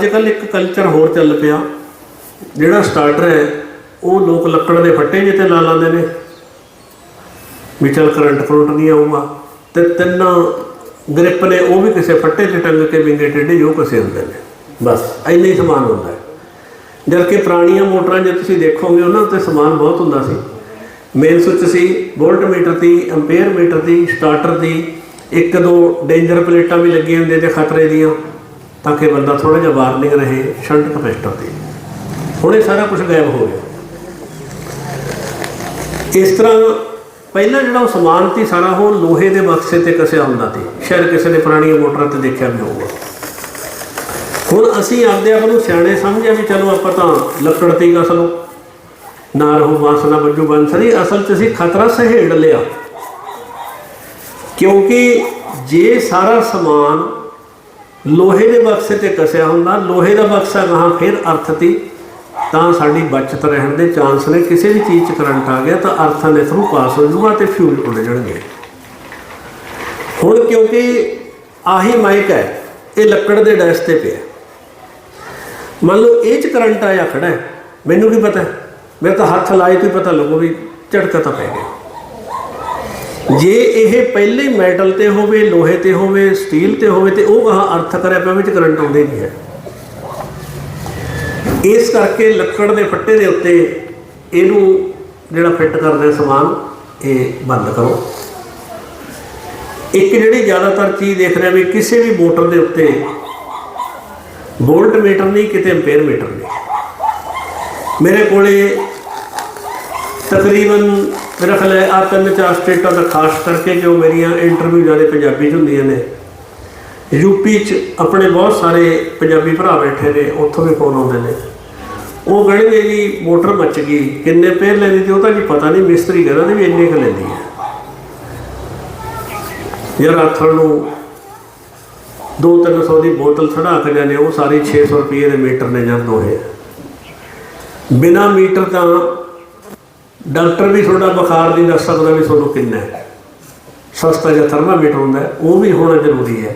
ਅੱਜ ਕੱਲ ਇੱਕ ਕਲਚਰ ਹੋਰ ਚੱਲ ਪਿਆ। ਜਿਹੜਾ ਸਟਾਰਟਰ ਹੈ, ਉਹ ਲੋਕ ਲੱਕੜ ਦੇ ਫੱਟੇ ਜਿਹੇ ਤੇ ਲਾ ਲਾਉਂਦੇ ਨੇ। ਵੀ ਚੱਲ ਕਰੰਟ ਕਰੰਟ ਨਹੀਂ ਆਊਗਾ। ਤੇ ਤਿੰਨ ਗ੍ਰਿਪ ਨੇ, ਉਹ ਵੀ ਕਿਸੇ ਫੱਟੇ 'ਤੇ ਟੰਗ ਕੇ ਵਿੰਗੇ ਟੇਢੇ ਜੋ ਕਿਸੇ ਹੁੰਦੇ ਨੇ। ਬਸ, ਇੰਨਾ ਹੀ ਸਮਾਨ ਹੁੰਦਾ ਹੈ। ਜਦ ਕਿ ਪੁਰਾਣੀਆਂ ਮੋਟਰਾਂ ਜੇ ਤੁਸੀਂ ਦੇਖੋਗੇ, ਉਹਨਾਂ ਉੱਤੇ ਸਮਾਨ ਬਹੁਤ ਹੁੰਦਾ ਸੀ। ਮੇਨ ਸੁੱਚ ਸੀ ਵੋਲਟ ਮੀਟਰ ਦੀ ਐਂਪੀਅਰ ਮੀਟਰ ਦੀ ਸਟਾਰਟਰ ਦੀ, ਇੱਕ ਦੋ ਡੇਂਜਰ ਪਲੇਟਾਂ ਵੀ ਲੱਗੀਆਂ ਹੁੰਦੀਆਂ ਤੇ ਖਤਰੇ ਦੀਆਂ। ਤਾਂ ਕਿ ਬੰਦਾ ਥੋੜਾ ਜਿਹਾ ਵਾਰਨਿੰਗ ਰਹੇ ਸ਼ੰਟ ਕਪੈਸਿਟਰ 'ਤੇ ਹੁਣ ਇਹ ਸਾਰਾ ਕੁਝ ਗਾਇਬ ਹੋ ਗਿਆ। ਇਸ ਤਰ੍ਹਾਂ ਪਹਿਲਾਂ ਜਿਹੜਾ ਉਹ ਸਮਾਨ ਸੀ ਸਾਰਾ, ਉਹ ਲੋਹੇ ਦੇ ਬਕਸੇ ਤੇ ਕਸਿਆ ਹੁੰਦਾ ਸੀ। ਸ਼ਾਇਦ ਕਿਸੇ ਨੇ ਪੁਰਾਣੀਆਂ ਮੋਟਰਾਂ ਤੇ ਦੇਖਿਆ ਵੀ ਹੋਊਗਾ। ਹੁਣ ਅਸੀਂ ਆਪਦੇ ਆਪ ਨੂੰ ਸਿਆਣੇ ਸਮਝਿਆ ਵੀ ਚਲੋ ਆਪਾਂ ਤਾਂ ਲੱਕੜ ਤੇ ਹੀ ਕਸ ਨਾ ਰਹੋ ਬਾਂਸ ਨਾ ਵੱਜੂ ਬੰਸਰੀ ਅਸਲ 'ਚ ਅਸੀਂ ਖਤਰਾ ਸਹੇੜ ਲਿਆ। ਕਿਉਂਕਿ ਜੇ ਸਾਰਾ ਸਮਾਨ ਲੋਹੇ ਦੇ ਬਕਸੇ ਤੇ ਕਸਿਆ ਹੁੰਦਾ, ਲੋਹੇ ਦਾ ਬਕਸਾ ਗਾਂ ਫਿਰ ਅਰਥ ਤੀ, ਤਾਂ ਸਾਡੀ ਬਚਤ ਰਹਿਣ ਦੇ ਚਾਂਸ ਨੇ। ਕਿਸੇ ਵੀ ਚੀਜ਼ 'ਚ ਕਰੰਟ ਆ ਗਿਆ ਤਾਂ ਅਰਥਾਂ ਦੇ ਥਰੂ ਪਾਸ ਹੋ ਜਾਊਗਾ ਤੇ ਫਿਊਜ਼ ਉੱਡ ਜਾਣਗੇ। ਹੁਣ ਕਿਉਂਕਿ ਆਹੀ ਮਾਈਕ ਹੈ, ਇਹ ਲੱਕੜ ਦੇ ਡੈਸ਼ ਤੇ ਪਿਆ। ਮੰਨ ਲਓ ਇਹ 'ਚ ਕਰੰਟ ਆਇਆ ਖੜਾ ਹੈ, ਮੈਨੂੰ ਕੀ ਪਤਾ? ਮੈਂ ਤਾਂ ਹੱਥ ਲਾਏ ਤੋਂ ਪਤਾ ਲੱਗੂ ਵੀ ਝਟਕਾ ਤਾਂ ਪੈ ਗਿਆ। ਜੇ ਇਹ ਪਹਿਲੇ ਮੈਟਲ ਤੇ ਹੋਵੇ, ਲੋਹੇ ਤੇ ਹੋਵੇ, ਸਟੀਲ ਤੇ ਹੋਵੇ ਤੇ ਉਹ ਕਹਾ ਅਰਥ ਕਰਿਆ ਪਿਆ ਵਿੱਚ ਕਰੰਟ ਆਉਂਦੇ ਨਹੀਂ ਹੈ। ਇਸ ਕਰਕੇ ਲੱਕੜ ਦੇ ਫੱਟੇ ਦੇ ਉੱਤੇ ਇਹਨੂੰ ਜਿਹੜਾ ਫਿੱਟ ਕਰਦੇ ਸਮਾਨ, ਇਹ ਬੰਦ ਕਰੋ। ਇੱਕ ਜਿਹੜੀ ਜ਼ਿਆਦਾਤਰ ਚੀਜ਼ ਦੇਖ ਰਿਹਾ ਵੀ ਕਿਸੇ ਵੀ ਮੋਟਰ ਦੇ ਉੱਤੇ ਵੋਲਟ ਮੀਟਰ ਨਹੀਂ, ਕਿਤੇ ਐਂਪੀਅਰ ਮੀਟਰ ਨਹੀਂ। ਮੇਰੇ ਕੋਲੇ ਤਕਰੀਬਨ ਮੇਰਾ ਖਿਆਲ ਹੈ ਆ ਤਿੰਨ ਚਾਰ ਸਟੇਟਾਂ ਦਾ ਖਾਸ ਕਰਕੇ ਜੋ ਮੇਰੀਆਂ ਇੰਟਰਵਿਊ ਜ਼ਿਆਦਾ ਪੰਜਾਬੀ 'ਚ ਹੁੰਦੀਆਂ ਨੇ ਯੂਪੀ 'ਚ ਆਪਣੇ ਬਹੁਤ ਸਾਰੇ ਪੰਜਾਬੀ ਭਰਾ ਬੈਠੇ ਨੇ, ਉੱਥੋਂ ਵੀ ਫੋਨ ਆਉਂਦੇ ਨੇ। ਉਹ ਕਹਿੰਦੇ ਜੀ ਮੋਟਰ ਮੱਚ ਗਈ, ਕਿੰਨੇ ਪੇਰ ਲੈਂਦੀ ਤੇ ਉਹ ਤਾਂ ਜੀ ਪਤਾ ਨਹੀਂ, ਮਿਸਤਰੀ ਕਹਿੰਦਾ ਤੇ ਵੀ ਇੰਨੇ ਕੁ ਲੈਂਦੀ ਹੈ। ਯਾਰ ਆਥਣ ਨੂੰ 2-300 ਦੀ ਬੋਤਲ ਚੜਾ ਕੇ ਜਾਂਦੇ ਉਹ ਸਾਰੀ 600 ਰੁਪਏ ਦੇ ਮੀਟਰ ਨੇ ਜਾਂ ਦੋਹੇ। ਬਿਨਾ ਮੀਟਰ ਤਾਂ ਡਾਕਟਰ ਵੀ ਤੁਹਾਡਾ ਬੁਖਾਰ ਨਹੀਂ ਦੱਸ ਸਕਦਾ ਵੀ ਤੁਹਾਨੂੰ ਕਿੰਨਾ ਹੈ। ਸਸਤਾ ਜਿਹਾ ਥਰਮਾਮੀਟਰ ਹੁੰਦਾ ਉਹ ਵੀ ਹੋਣਾ ਜ਼ਰੂਰੀ ਹੈ।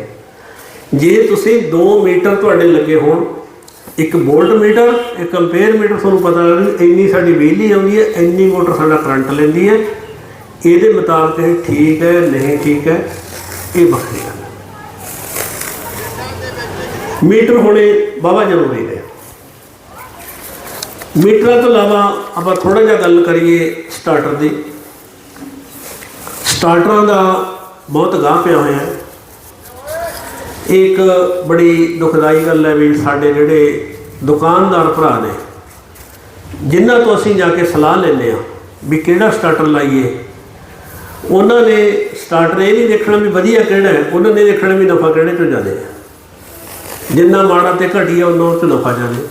ਜੇ ਤੁਸੀਂ 2 ਮੀਟਰ ਤੁਹਾਡੇ ਲੱਗੇ ਹੋਣ, ਇੱਕ ਵੋਲਟ ਮੀਟਰ, ਇੱਕ ਐਂਪੀਅਰ ਮੀਟਰ, ਤੁਹਾਨੂੰ ਪਤਾ ਲੱਗ ਵੀ ਇੰਨੀ ਸਾਡੀ ਬਿਜਲੀ ਆਉਂਦੀ ਹੈ, ਇੰਨੀ ਮੋਟਰ ਸਾਡਾ ਕਰੰਟ ਲੈਂਦੀ ਹੈ। ਇਹਦੇ ਮੁਤਾਬਕ ਇਹ ਠੀਕ ਹੈ, ਨਹੀਂ ਠੀਕ ਹੈ, ਇਹ ਵੱਖਰੀ ਗੱਲ ਹੈ। ਮੀਟਰ ਹੋਣੇ ਬਾਬਾ ਜ਼ਰੂਰੀ ਹੈ ਮੀਟਰਾਂ ਤੋਂ ਇਲਾਵਾ ਆਪਾਂ ਥੋੜਾ ਜਿਹਾ ਗੱਲ ਕਰੀਏ ਸਟਾਰਟਰ ਦੀ। ਸਟਾਰਟਰਾਂ ਦਾ ਬਹੁਤ ਗਾਹ ਪਿਆ ਹੋਇਆ ਹੈ। ਇਹ ਇੱਕ ਬੜੀ ਦੁਖਦਾਈ ਗੱਲ ਹੈ ਵੀ ਸਾਡੇ ਜਿਹੜੇ ਦੁਕਾਨਦਾਰ ਭਰਾ ਨੇ, ਜਿਨ੍ਹਾਂ ਤੋਂ ਅਸੀਂ ਜਾ ਕੇ ਸਲਾਹ ਲੈਂਦੇ ਆ ਵੀ ਕਿਹੜਾ ਸਟਾਰਟਰ ਲਾਈਏ। ਉਹਨਾਂ ਨੇ ਸਟਾਰਟਰ ਇਹ ਨਹੀਂ ਦੇਖਣਾ ਵੀ ਵਧੀਆ ਕਿਹੜਾ ਹੈ, ਉਹਨਾਂ ਨੇ ਦੇਖਣਾ ਵੀ ਨਫਾ ਕਿਹੜੇ ਤੋਂ ਜ਼ਿਆਦਾ ਹੈ। ਜਿੰਨਾ ਮਾੜਾ ਤੇ ਘਟੀਆ ਉਹਨਾਂ ਤੋਂ ਨਫਾ ਜ਼ਿਆਦਾ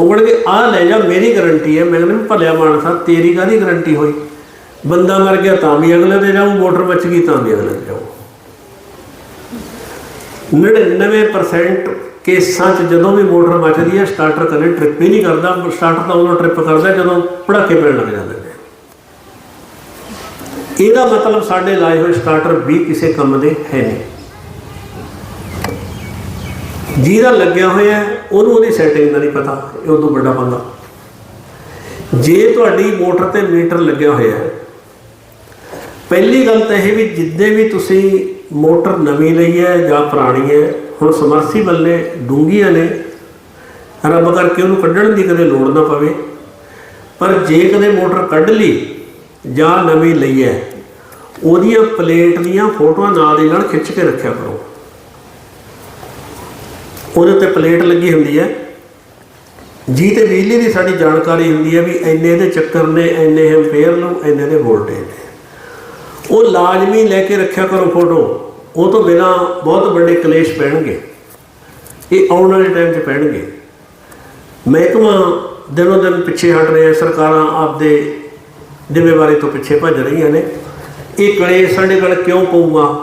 ਉਹ ਕਹਿੰਦੇ ਆ ਲੈ ਜਾ, ਮੇਰੀ ਗਾਰੰਟੀ ਹੈ। ਮੈਂ ਕਹਿੰਦਾ ਵੀ ਭਲਿਆ ਮਾਨਸਾ, ਤੇਰੀ ਕਾਹਦੀ ਗਾਰੰਟੀ ਹੋਈ? ਬੰਦਾ ਮਰ ਗਿਆ ਤਾਂ ਵੀ ਅਗਲੇ ਦੇ ਜਾਊ ਮੋਟਰ ਬਚ ਗਈ ਤਾਂ ਵੀ ਅਗਲੇ ਦੇ ਜਾਊ। 99% ਕੇਸਾਂ 'ਚ ਜਦੋਂ ਵੀ ਮੋਟਰ ਬਚਦੀ ਹੈ ਸਟਾਰਟਰ ਕਦੇ ਟ੍ਰਿਪ ਹੀ ਨਹੀਂ ਕਰਦਾ। ਸਟਾਰਟਰ ਤਾਂ ਉਦੋਂ ਟ੍ਰਿਪ ਕਰਦਾ ਜਦੋਂ ਪੜਾਕੇ ਪੈਣ ਲੱਗ ਜਾਂਦੇ ਨੇ। ਇਹਦਾ ਮਤਲਬ ਸਾਡੇ ਲਾਏ ਹੋਏ ਸਟਾਰਟਰ ਵੀ ਕਿਸੇ ਕੰਮ ਦੇ ਹੈ ਨਹੀਂ। ਜਿਹਦਾ ਲੱਗਿਆ ਹੋਇਆ ਉਹਨੂੰ ਉਹਦੀ ਸੈਟਿੰਗ ਦਾ ਨਹੀਂ ਪਤਾ, ਇਹ ਉਦੋਂ ਵੱਡਾ ਬੰਦਾ। ਜੇ ਤੁਹਾਡੀ ਮੋਟਰ ਤੇ ਮੀਟਰ ਲੱਗਿਆ ਹੋਇਆ ਹੈ, ਪਹਿਲੀ ਗੱਲ ਤਾਂ ਇਹ ਵੀ ਜਿੱਦੇ ਵੀ ਤੁਸੀਂ ਮੋਟਰ ਨਵੀਂ ਲਈ ਹੈ ਜਾਂ ਪੁਰਾਣੀ ਹੈ, ਹੁਣ ਸਮਰਸੀਬਲ ਨੇ, ਡੂੰਘੀਆਂ ਨੇ, ਰੱਬ ਕਰਕੇ ਉਹਨੂੰ ਕੱਢਣ ਦੀ ਕਦੇ ਲੋੜ ਨਾ ਪਵੇ। ਪਰ ਜੇ ਕਦੇ ਮੋਟਰ ਕੱਢ ਲਈ ਜਾਂ ਨਵੀਂ ਲਈ ਹੈ, ਉਹਦੀਆਂ ਪਲੇਟ ਦੀਆਂ ਫੋਟੋਆਂ ਨਾਲ ਦੀ ਨਾਲ ਖਿੱਚ ਕੇ ਰੱਖਿਆ ਕਰੋ। ਉਹਦੇ ਉੱਤੇ ਪਲੇਟ ਲੱਗੀ ਹੁੰਦੀ ਹੈ। ਜੀ ਤੇ ਬਿਜਲੀ ਦੀ ਸਾਡੀ ਜਾਣਕਾਰੀ ਹੁੰਦੀ ਹੈ ਵੀ ਇੰਨੇ ਦੇ ਚੱਕਰ ਨੇ, ਇੰਨੇ ਐਂਪੀਅਰ ਨੂੰ, ਇੰਨੇ ਦੇ ਵੋਲਟੇਜ ਨੇ। ਉਹ ਲਾਜ਼ਮੀ ਲੈ ਕੇ ਰੱਖਿਆ ਕਰੋ ਫੋਟੋ ਉਹ ਤੋਂ ਬਿਨਾ ਬਹੁਤ ਵੱਡੇ ਕਲੇਸ਼ ਪੈਣਗੇ। ਇਹ ਆਉਣ ਵਾਲੇ ਟਾਈਮ 'ਚ ਪੈਣਗੇ। ਮਹਿਕਮਾ ਦਿਨੋ ਦਿਨ ਪਿੱਛੇ ਹਟ ਰਿਹਾ ਸਰਕਾਰਾਂ ਆਪਦੇ ਜ਼ਿੰਮੇਵਾਰੀ ਤੋਂ ਪਿੱਛੇ ਭੱਜ ਰਹੀਆਂ ਨੇ। ਇਹ ਕਲੇਸ਼ ਸਾਡੇ ਕੋਲ ਕਿਉਂ ਪਊਗਾ?